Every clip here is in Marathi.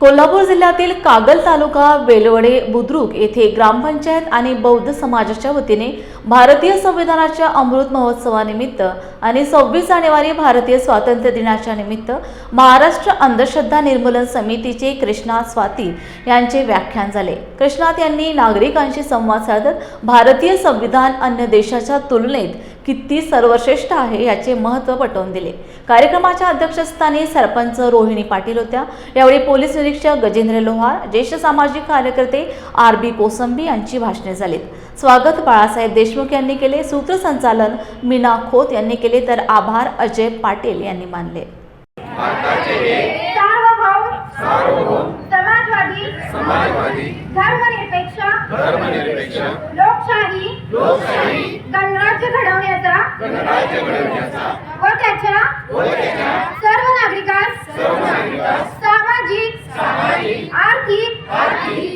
कोल्हापूर जिल्ह्यातील कागल तालुका वेलवडे बुद्रुक येथे ग्रामपंचायत आणि बौद्ध समाजाच्या वतीने भारतीय संविधानाच्या अमृत महोत्सवानिमित्त आणि सव्वीस जानेवारी भारतीय स्वातंत्र्य दिनाच्या निमित्त महाराष्ट्र अंधश्रद्धा निर्मूलन समितीचे कृष्णा स्वाती यांचे व्याख्यान झाले. कृष्णात यांनी नागरिकांशी संवाद साधत भारतीय संविधान अन्य देशाच्या तुलनेत किती सर्वश्रेष्ठ आहे याचे महत्त्व पटवून दिले. कार्यक्रमाच्या अध्यक्षस्थानी सरपंच रोहिणी पाटील होत्या. यावेळी पोलीस निरीक्षक गजेंद्र लोहार ज्येष्ठ सामाजिक कार्यकर्ते आर बी कोसंबी यांची भाषणे झालीत. स्वागत बाळासाहेब देशमुख यांनी केले. सूत्रसंचालन मीना खोत यांनी केले. तर आभार अजय पाटील यांनी मानले. सार्वभौम समाजवादी समाजवादी धर्मनिरपेक्ष धर्मनिरपेक्ष लोकशाही लोकशाही गणराज्य घडवण्याचा व त्याच्या सर्व नागरिकास? सामाजिक? आर्थिक?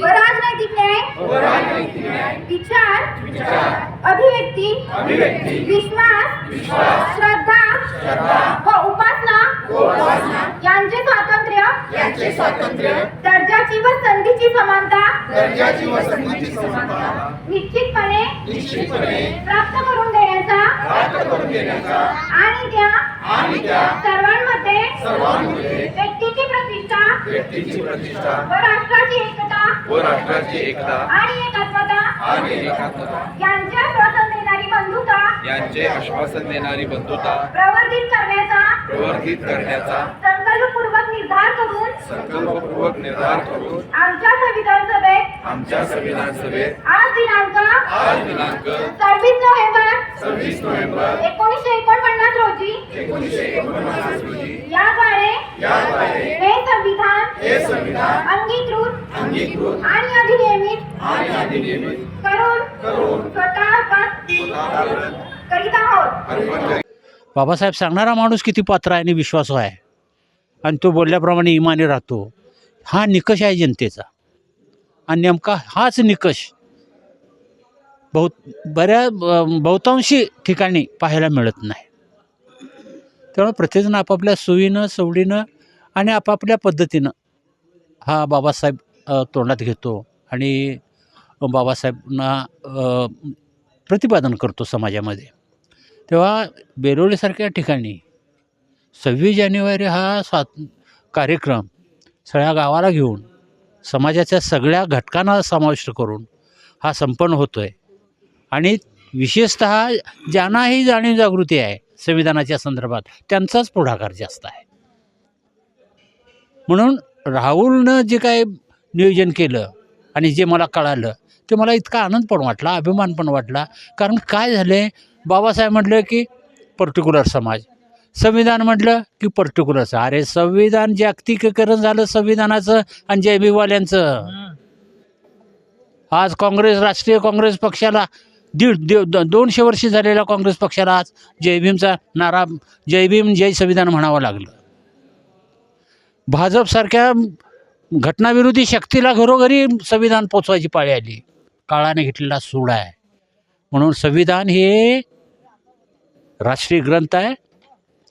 व राजनैतिक न्याय? विचार? अभिव्यक्ती? विश्वास? श्रद्धा? श्रद्धा व उपासना? व उपासना यांचे स्वातंत्र्य यांचे स्वातंत्र्य? दर्जाची व संधीची समानता? दर्जाची व संधीची समानता. निश्चितपणे निश्चितपणे. प्राप्त करून आणि त्या आणि त्या सर्वांमध्ये सर्वांमध्ये व्यक्तीची प्रतिष्ठा व्यक्तीची प्रतिष्ठा व राष्ट्राची एकता व राष्ट्राची एकता आणि एकात्मता आणि एकात्मता यांचे श्वासन देणारी बंधुता यांचे आश्वासन देणारी बंधुता प्रवर्धित करण्याचा प्रवर्धित करण्याचा संकल्पपूर्वक निर्धार करून संकल्पपूर्वक निर्धार करून आमच्या संविधान सभेत आमच्या संविधान सभेत आज दिनांक आज दिनांक सव्वीस नोव्हेंबर सव्वीस नोव्हेंबर एकोणीसशे एकोणपन्नास रोजी एकोणीसशे एकोणपन्नास रोजी याद्वारे याद्वारे हे संविधान हे संविधान अंगीकृत अंगीकृत आणि अधिनियमित आणि अधिनियमित करून करून स्वतः करीत आहोत. बाबासाहेब सांगणारा माणूस किती पात्र आहे आणि विश्वासू आहे. आणि तो बोलल्याप्रमाणे इमानी राहतो. हा निकष आहे जनतेचा. आणि नेमका हाच निकष बहुत बऱ्या बहुतांशी ठिकाणी पाहायला मिळत नाही. त्यामुळे प्रत्येकजण आपापल्या सोयीनं सवडीनं आणि आपापल्या पद्धतीनं हा बाबासाहेब तोंडात घेतो आणि बाबासाहेबांना प्रतिपादन करतो समाजामध्ये. तेव्हा बेरोलीसारख्या ठिकाणी सव्वीस जानेवारी हा स्वात कार्यक्रम सगळ्या गावाला घेऊन समाजाच्या सगळ्या घटकांना समाविष्ट करून हा संपन्न होतो आहे आणि विशेषत ज्यांनाही जाणीव जागृती आहे संविधानाच्या संदर्भात त्यांचाच पुढाकार जास्त आहे. म्हणून राहुलनं जे काय नियोजन केलं आणि जे मला कळालं ते मला इतका आनंद पण वाटला अभिमान पण वाटला. कारण काय झाले बाबासाहेब म्हटलं की पर्टिक्युलर समाज संविधान म्हटलं की पर्टिक्युलर अरे संविधान जागतिकीकरण झालं संविधानाचं आणि जयभीवाल्यांचं आज काँग्रेस राष्ट्रीय काँग्रेस पक्षाला दीड दीड द- दोनशे वर्षी झालेल्या काँग्रेस पक्षाला आज जय भीमचा नारा जय भीम जय संविधान म्हणावं लागलं. भाजपसारख्या घटनाविरोधी शक्तीला घरोघरी संविधान पोचवायची पाळी आली. काळाने घेतलेला सूड आहे. म्हणून संविधान हे राष्ट्रीय ग्रंथ आहे.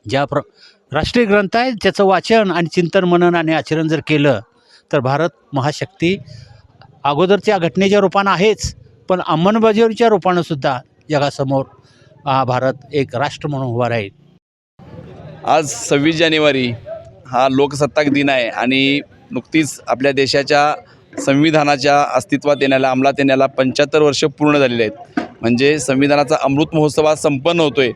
ज्या प्र राष्ट्रीय ग्रंथ आहे त्याचं वाचन आणि चिंतन मनन आणि आचरण जर केलं तर भारत महाशक्ती अगोदरच्या घटनेच्या रूपानं आहेच पण अंमलबजावणीच्या रूपानं सुद्धा जगासमोर हा भारत एक राष्ट्र म्हणून उभा राहील. आज सव्वीस जानेवारी हा लोकसत्ताक दिन आहे आणि नुकतीच आपल्या देशाच्या संविधानाच्या अस्तित्वात येण्याला अंमलात येण्याला पंच्याहत्तर वर्ष पूर्ण झालेले आहेत. म्हणजे संविधानाचा अमृत महोत्सव आज संपन्न होतो आहे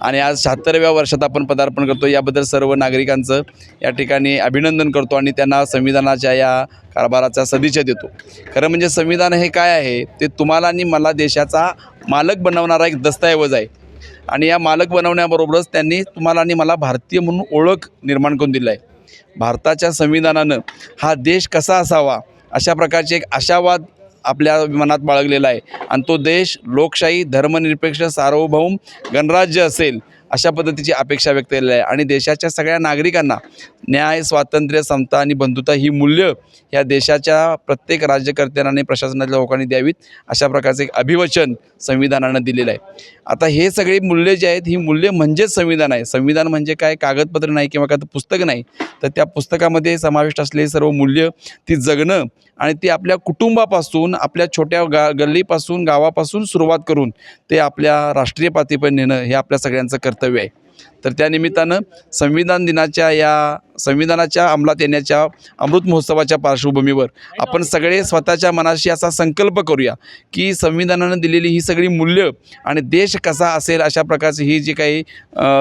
आणि आज शहात्तराव्या वर्षात आपण पदार्पण करतो याबद्दल सर्व नागरिकांचं या ठिकाणी अभिनंदन करतो आणि त्यांना संविधानाच्या या कारभाराचा सदिच्छा देतो. खरं म्हणजे संविधान हे काय आहे? ते तुम्हाला आणि मला देशाचा मालक बनवणारा एक दस्तऐवज आहे. आणि या मालक बनवण्याबरोबरच त्यांनी तुम्हाला आणि मला भारतीय म्हणून ओळख निर्माण करून दिलं आहे. भारताच्या संविधानानं हा देश कसा असावा? अशा प्रकारचे एक आशावाद आपल्या मनात बाळगलेला आहे. आणि तो देश लोकशाही धर्मनिरपेक्ष सार्वभौम गणराज्य असेल अशा पद्धतीची अपेक्षा व्यक्त केलेली आहे. आणि देशाच्या सगळ्या नागरिकांना न्याय स्वातंत्र्य समता आणि बंधुता ही मूल्य ह्या देशाच्या प्रत्येक राज्यकर्त्यांना आणि प्रशासनातल्या लोकांनी द्यावीत अशा प्रकारचं एक अभिवचन संविधानानं दिलेलं आहे. आता हे सगळी मूल्य जे आहेत ही मूल्य म्हणजेच संविधान आहे. संविधान म्हणजे काय? कागदपत्र नाही किंवा काय पुस्तक नाही. तर त्या पुस्तकामध्ये समाविष्ट असलेली सर्व मूल्य ती जगणं आणि ती आपल्या कुटुंबापासून आपल्या छोट्या गा गल्लीपासून गावापासून सुरुवात करून ते आपल्या राष्ट्रीय पातळीपर्यंत नेणं हे आपल्या सगळ्यांचं कर्तव्य आहे. तर त्या निमित्तानं संविधान दिनाच्या या संविधानाच्या अंमलात येण्याच्या अमृत महोत्सवाच्या पार्श्वभूमीवर आपण सगळे स्वतःच्या मनाशी असा संकल्प करूया की संविधानानं दिलेली ही सगळी मूल्य आणि देश कसा असेल अशा प्रकारची ही जी काही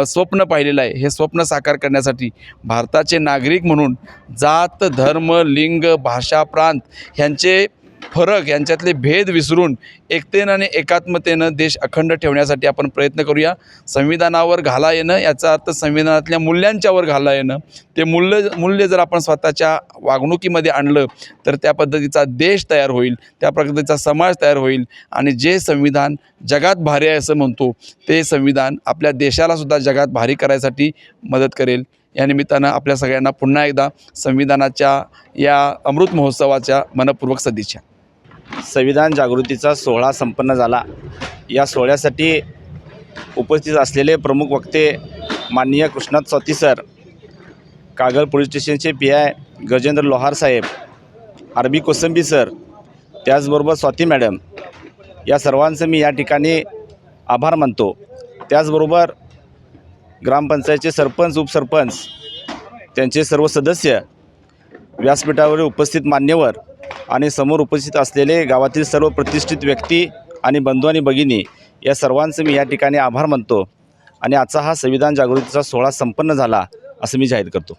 स्वप्न पाहिलेलं आहे हे स्वप्न साकार करण्यासाठी भारताचे नागरिक म्हणून जात धर्म लिंग भाषा प्रांत ह्यांचे फरक यांच्यातले भेद विसरून एकतेनं आणि एकात्मतेनं देश अखंड ठेवण्यासाठी आपण प्रयत्न करूया. संविधानावर घाला येणं याचा अर्थ संविधानातल्या मूल्यांच्यावर घाला येणं. ते मूल्य मूल्य जर आपण स्वतःच्या वागणुकीमध्ये आणलं तर त्या पद्धतीचा देश तयार होईल त्या पद्धतीचा समाज तयार होईल आणि जे संविधान जगात भारी आहे असं म्हणतो ते संविधान आपल्या देशालासुद्धा जगात भारी करायसाठी मदत करेल. या निमित्तानं आपल्या सगळ्यांना पुन्हा एकदा संविधानाच्या या अमृत महोत्सवाच्या मनपूर्वक सदिच्छा. संविधान जागृतीचा सोहळा संपन्न झाला. या सोहळ्यासाठी उपस्थित असलेले प्रमुख वक्ते माननीय कृष्णात स्वाती सर कागल पोलीस स्टेशनचे पी आय गजेंद्र लोहार साहेब आरबी कोसंबी सर त्याचबरोबर स्वाती मॅडम या सर्वांचं मी या ठिकाणी आभार मानतो. त्याचबरोबर ग्रामपंचायतचे सरपंच उपसरपंच त्यांचे सर्व सदस्य व्यासपीठावर उपस्थित मान्यवर आणि समोर उपस्थित असलेले गावातील सर्व प्रतिष्ठित व्यक्ती आणि बंधू आणि भगिनी या सर्वांचं मी या ठिकाणी आभार मानतो. आणि आजचा हा संविधान जागृतीचा सोहळा संपन्न झाला असं मी जाहीर करतो.